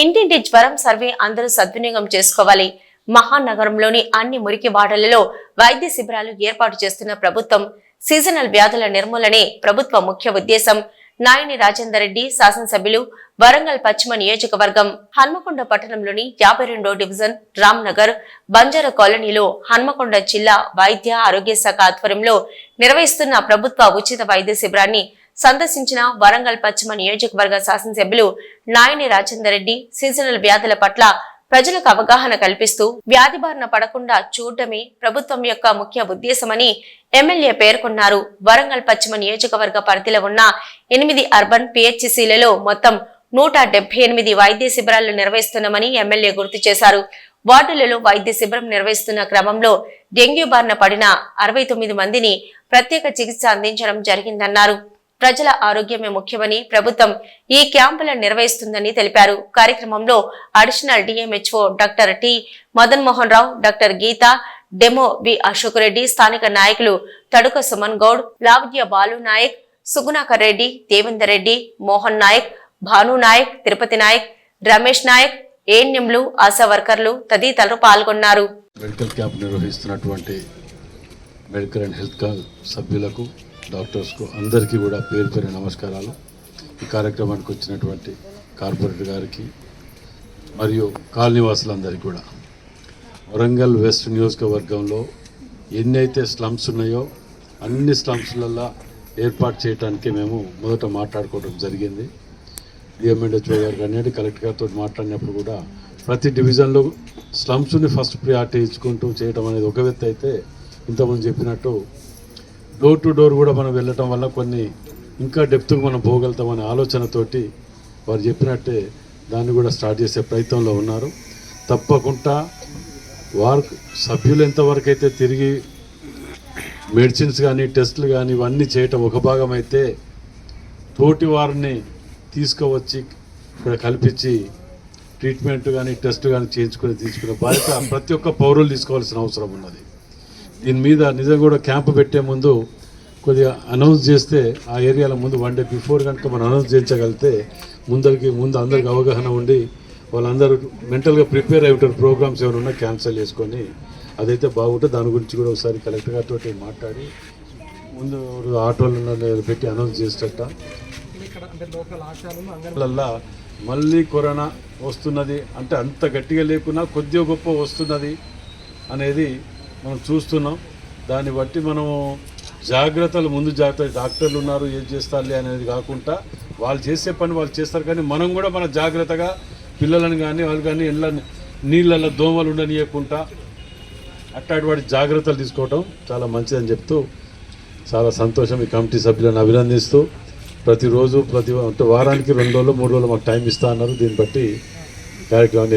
ఇంటింటి జ్వరం సర్వే అందరూ సద్వినియోగం చేసుకోవాలి. మహానగరంలోని అన్ని మురికి వాడలలో వైద్య శిబిరాలు ఏర్పాటు చేస్తున్న ప్రభుత్వం సీజనల్ వ్యాధుల నిర్మూలనే ప్రభుత్వ ముఖ్య ఉద్దేశం. నాయని రాజేందర్ రెడ్డి శాసనసభ్యులు వరంగల్ పశ్చిమ నియోజకవర్గం హన్మకొండ పట్టణంలోని యాభై రెండో డివిజన్ రామ్నగర్ బంజారా కాలనీలో హన్మకొండ జిల్లా వైద్య ఆరోగ్య శాఖ ఆధ్వర్యంలో నిర్వహిస్తున్న ప్రభుత్వ ఉచిత వైద్య శిబిరాన్ని సందర్శించిన వరంగల్ పశ్చిమ నియోజకవర్గ శాసనసభ్యులు నాయని రాజేందర్ రెడ్డి సీజనల్ వ్యాధుల పట్ల ప్రజలకు అవగాహన కల్పిస్తూ వ్యాధి బారిన పడకుండా చూడటమే ప్రభుత్వం యొక్క ముఖ్య ఉద్దేశమని ఎమ్మెల్యే పేర్కొన్నారు. వరంగల్ పశ్చిమ నియోజకవర్గ పరిధిలో ఉన్న ఎనిమిది అర్బన్ పిహెచ్సిలలో మొత్తం నూట డెబ్బై ఎనిమిది వైద్య శిబిరాలు నిర్వహిస్తున్నామని ఎమ్మెల్యే గుర్తు చేశారు. వార్డులలో వైద్య శిబిరం నిర్వహిస్తున్న క్రమంలో డెంగ్యూ బారిన పడిన అరవై తొమ్మిది మందిని ప్రత్యేక చికిత్స అందించడం జరిగిందన్నారు. ప్రజల ఆరోగ్యమే ముఖ్యమని ప్రభుత్వం ఈ క్యాంపులను నిర్వహిస్తుందని తెలిపారు. కార్యక్రమంలో additional DMHO doctor T Madan Mohan Rao doctor Geetha DEMO B Ashok Reddy స్థానిక నాయకులు తడుక సుమన్ గౌడ్ లావడ్య బాలు నాయక్ సుగుణాకర్ రెడ్డి దేవేందర్ రెడ్డి మోహన్ నాయక్ భాను నాయక్ తిరుపతి నాయక్ రమేష్ నాయక్ ఏఎన్ఎంలు ఆశా వర్కర్లు తదితరులు పాల్గొన్నారు. మెడికల్ క్యాంప్ నిర్వహిస్తున్నటువంటి మెడికల్ అండ్ హెల్త్ సభ్యులకు డాక్టర్స్కు అందరికీ కూడా పేరు పేరు నమస్కారాలు. ఈ కార్యక్రమానికి వచ్చినటువంటి కార్పొరేటర్ గారికి మరియు కాలనీవాసులందరికీ కూడా. వరంగల్ వెస్ట్ నియోజకవర్గంలో ఎన్నైతే స్లమ్స్ ఉన్నాయో అన్ని స్లమ్స్లల్లో ఏర్పాటు చేయడానికి మేము మొదట మాట్లాడుకోవడం జరిగింది. డిఎంఎండ్హెచ్ఓ గారు కానీ కలెక్టర్ గారితో మాట్లాడినప్పుడు కూడా ప్రతి డివిజన్లో స్లమ్స్ని ఫస్ట్ ప్రియారిటీ ఇచ్చుకుంటూ చేయడం అనేది ఒక వ్యక్తి అయితే ఇంతకుముందు చెప్పినట్టు డోర్ టు డోర్ కూడా మనం వెళ్ళటం వల్ల కొన్ని ఇంకా డెప్త్కు మనం పోగలుగుతామనే ఆలోచనతోటి వారు చెప్పినట్టే దాన్ని కూడా స్టార్ట్ చేసే ప్రయత్నంలో ఉన్నారు. తప్పకుండా వారు సభ్యులు ఎంతవరకు అయితే తిరిగి మెడిసిన్స్ కానీ టెస్టులు కానీ ఇవన్నీ చేయటం ఒక భాగం అయితే తోటి వారిని తీసుకువచ్చి ఇక్కడ కల్పించి ట్రీట్మెంట్ కానీ టెస్ట్ కానీ చేయించుకొని తీసుకునే బాధ్యత ప్రతి ఒక్క పౌరులు తీసుకోవాల్సిన అవసరం ఉన్నది. దీని మీద నిజంగా కూడా క్యాంపు పెట్టే ముందు కొద్దిగా అనౌన్స్ చేస్తే ఆ ఏరియాల ముందు వన్ డే బిఫోర్ కనుక మనం అనౌన్స్ చేయించగలిగితే ముందరికి ముందు అందరికి అవగాహన ఉండి వాళ్ళందరూ మెంటల్గా ప్రిపేర్ అయి ఉంటారు. ప్రోగ్రామ్స్ ఏమైనా ఉన్నా క్యాన్సిల్ చేసుకొని అదైతే బాగుంటుంది దాని గురించి కూడా ఒకసారి కలెక్టర్ గారితో మాట్లాడి ముందు ఆటోలను పెట్టి అనౌన్స్ చేసేట మళ్ళీ కరోనా వస్తున్నది అంటే అంత గట్టిగా లేకున్నా కొద్దిగా గొప్ప వస్తున్నది అనేది మనం చూస్తున్నాం. దాన్ని బట్టి మనము జాగ్రత్తలు ముందు జాగ్రత్త డాక్టర్లు ఉన్నారు ఏం చేస్తారులే అనేది కాకుండా వాళ్ళు చేసే పని వాళ్ళు చేస్తారు. కానీ మనం కూడా మన జాగ్రత్తగా పిల్లలను కానీ వాళ్ళు కానీ ఇళ్ళ నీళ్ళల్లో దోమలు ఉండనియకుండా అట్లాంటి వాటి జాగ్రత్తలు తీసుకోవటం చాలా మంచిదని చెప్తూ చాలా సంతోషం ఈ కమిటీ సభ్యులను అభినందిస్తూ ప్రతిరోజు ప్రతి అంటే వారానికి రెండు రోజులు మూడు రోజులు మాకు టైం ఇస్తా అన్నారు. దీన్ని బట్టి కార్యక్రమాన్ని